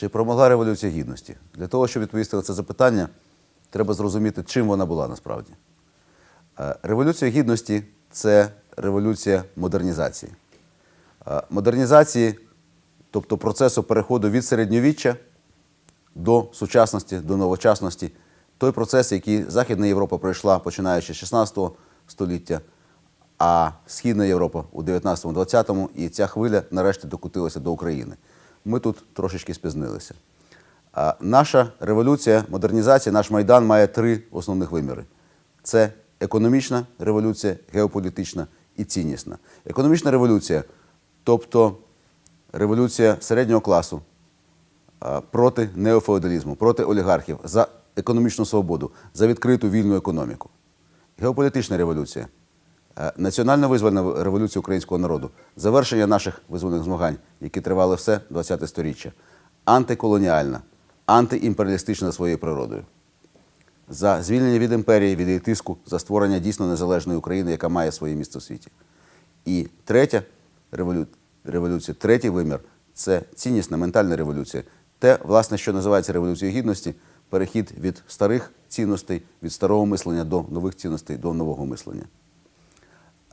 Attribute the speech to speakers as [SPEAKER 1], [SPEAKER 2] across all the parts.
[SPEAKER 1] Чи промогла Революція Гідності? Для того, щоб відповісти на це запитання, треба зрозуміти, чим вона була насправді. Е, Революція Гідності це революція модернізації. Е, Модернізації, тобто процесу переходу від середньовіччя до сучасності, до новочасності. Той процес, який Західна Європа пройшла починаючи з 16 століття, а Східна Європа у 19-20 і ця хвиля нарешті докотилася до України. Ми тут трошечки спізнилися. Наша революція, модернізація, наш майдан має три основних виміри: це економічна революція, геополітична і ціннісна. Економічна революція, тобто революція середнього класу, проти неофеодалізму, проти олігархів, за економічну свободу, за відкриту вільну економіку. Геополітична революція, е, національно-визвольна революція українського народу, завершення наших визвольних змагань, які тривали все 20 сторіччя, антиколоніальна, антиімперіалістична своєю природою. За звільнення від імперії, від її тиску, за створення дійсно незалежної України, яка має своє місце в світі. І третя револю... революція, третій вимір це ціннісна ментальна революція. Те, власне, що називається революцією гідності, перехід від старих цінностей, від старого мислення до нових цінностей, до нового мислення.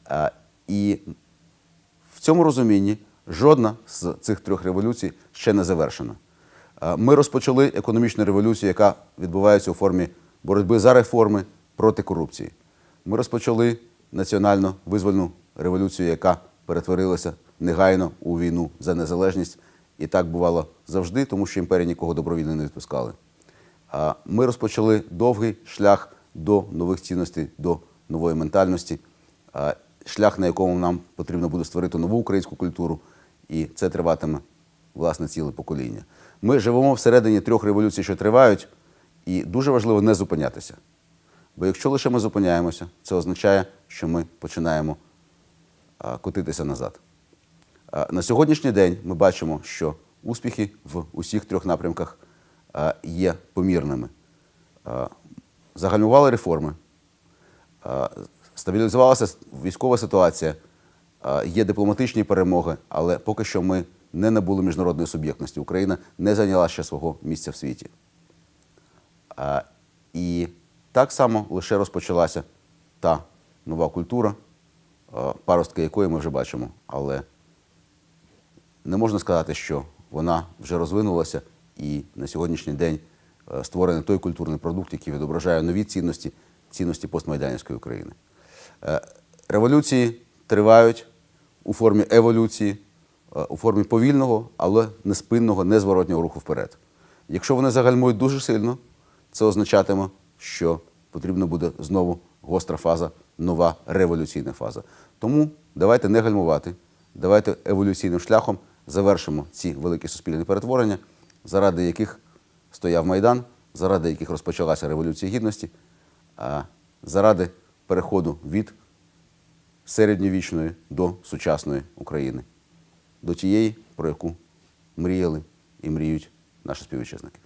[SPEAKER 1] А, І в цьому розумінні жодна з цих трьох революцій ще не завершена. Ми розпочали економічну революцію, яка відбувається у формі боротьби за реформи проти корупції. Ми розпочали національно визвольну революцію, яка перетворилася негайно у війну за незалежність. І так бувало завжди, тому що імперії нікого добровільно не відпускали. Ми розпочали довгий шлях до нових цінностей, до нової ментальності, шлях, на якому нам потрібно буде створити нову українську культуру, і це триватиме власне ціле покоління. Ми живемо всередині трьох революцій, що тривають, і дуже важливо не зупинятися. Бо якщо лише ми зупиняємося, це означає, що ми починаємо котитися назад. На сьогоднішній день ми бачимо, що успіхи в усіх трьох напрямках є помірними. Загальмували реформи, стабілізувалася військова ситуація, є дипломатичні перемоги, але поки що ми не набули міжнародної суб'єктності. Україна не зайняла ще свого місця в світі. І так само лише розпочалася та нова культура, паростки якої ми вже бачимо. Але не можна сказати, що вона вже розвинулася і на сьогоднішній день створений той культурний продукт, який відображає нові цінності, цінності постмайданівської України. Е, Революції тривають у формі еволюції, е, у формі повільного, але неспинного, незворотнього руху вперед. Якщо вони загальмують дуже сильно, це означатиме, що потрібно буде знову гостра фаза, нова революційна фаза. Тому давайте не гальмувати, давайте еволюційним шляхом завершимо ці великі суспільні перетворення, заради яких стояв Майдан, заради яких розпочалася Революція Гідності, а заради переходу від середньовічної до сучасної України, до тієї, про яку мріяли і мріють наші співвітчизники.